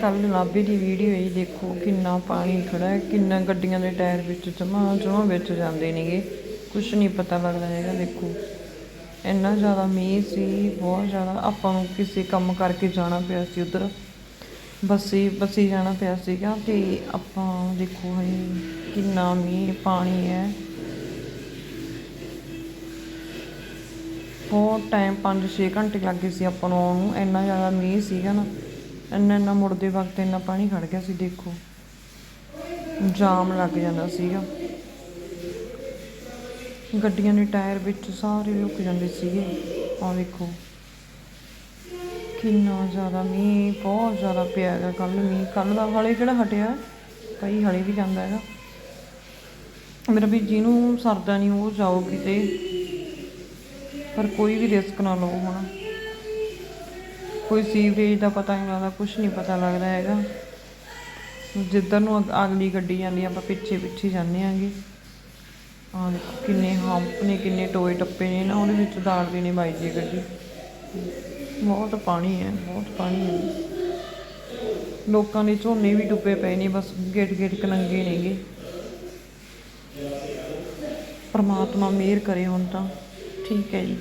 ਕੱਲ ਨਾਭੇ ਦੀ ਵੀਡੀਓ ਹੀ ਦੇਖੋ ਕਿੰਨਾ ਪਾਣੀ ਖੜਾ ਹੈ, ਕਿੰਨਾ ਗੱਡੀਆਂ ਦੇ ਟਾਇਰ ਵਿੱਚ ਜਮਾ ਜਮਾ ਵਿੱਚ ਜਾਂਦੇ ਨੇਗੇ। ਕੁਝ ਨਹੀਂ ਪਤਾ ਲੱਗਦਾ ਹੈਗਾ, ਦੇਖੋ। ਇੰਨਾ ਜ਼ਿਆਦਾ ਮੀਂਹ ਸੀ, ਬਹੁਤ ਜ਼ਿਆਦਾ। ਆਪਾਂ ਨੂੰ ਕਿਸੇ ਕੰਮ ਕਰਕੇ ਜਾਣਾ ਪਿਆ ਸੀ ਉਧਰ। ਬੱਸੀ ਬੱਸੀ ਜਾਣਾ ਪਿਆ ਸੀਗਾ ਤੇ ਆਪਾਂ ਦੇਖੋ ਹਏ, ਕਿੰਨਾ ਮੀਂਹ, ਪਾਣੀ ਹੈ। ਬਹੁਤ ਟਾਈਮ 5-6 ਘੰਟੇ ਲੱਗ ਗਏ ਸੀ ਆਪਾਂ ਨੂੰ ਆਉਣ ਨੂੰ। ਇੰਨਾ ਜ਼ਿਆਦਾ ਮੀਂਹ ਸੀਗਾ ਨਾ। ਇੰਨਾ ਇੰਨਾ ਮੁੜਦੇ ਵਕਤ ਇੰਨਾ ਪਾਣੀ ਖੜ ਗਿਆ ਸੀ, ਦੇਖੋ। ਜਾਮ ਲੱਗ ਜਾਂਦਾ ਸੀਗਾ। ਗੱਡੀਆਂ ਦੇ ਟਾਇਰ ਵਿੱਚ ਸਾਰੇ ਲੁਕ ਜਾਂਦੇ ਸੀਗੇ। ਆਹ ਦੇਖੋ ਕਿੰਨਾ ਜ਼ਿਆਦਾ ਮੀਂਹ, ਬਹੁਤ ਜ਼ਿਆਦਾ ਪਿਆ ਹੈਗਾ ਕੱਲ ਮੀਂਹ। ਕੱਲ ਦਾ ਹਲੇ ਕਿਹੜਾ ਹਟਿਆ? ਕਈ ਹਲੇ ਵੀ ਜਾਂਦਾ ਹੈਗਾ। ਮੇਰਾ ਵੀ ਜਿਹਨੂੰ ਸਰਦਾ ਨਹੀਂ, ਉਹ ਜਾਓ ਕਿਤੇ। ਪਰ ਕੋਈ ਵੀ ਰਿਸਕ ਨਾ ਲਓ ਹੁਣ। ਕੋਈ ਸੀਵਰੇਜ ਦਾ ਪਤਾ ਨਹੀਂ ਲੱਗਦਾ ਕੁਝ ਨਹੀਂ ਪਤਾ ਲੱਗਦਾ ਹੈਗਾ। ਜਿੱਧਰ ਨੂੰ ਅਗ- ਅਗਲੀ ਗੱਡੀ ਜਾਂਦੀ ਆ, ਆਪਾਂ ਪਿੱਛੇ ਪਿੱਛੇ ਜਾਂਦੇ ਆਂਗੇ। ਆਹ ਦੇਖੋ ਕਿੰਨੇ ਹੰਪ ਨੇ ਕਿੰਨੇ ਟੋਏ ਟੱਪੇ ਨੇ ਨਾ ਉਹਦੇ ਵਿੱਚ ਦਾੜਦੇ ਨੇ ਬਾਈ ਜੀ ਗੱਡੀ। ਬਹੁਤ ਪਾਣੀ ਹੈ ਬਹੁਤ ਪਾਣੀ ਹੈ। ਲੋਕਾਂ ਦੇ ਝੋਨੇ ਵੀ ਡੁੱਬੇ ਪਏ ਨੇ ਬਸ ਗੇਟ ਗੇਟ ਕਨੰਗੇ ਨੇਗੇ। ਪਰਮਾਤਮਾ ਮਿਹਰ ਕਰੇ ਹੁਣ ਤਾਂ। ਠੀਕ ਹੈ ਜੀ।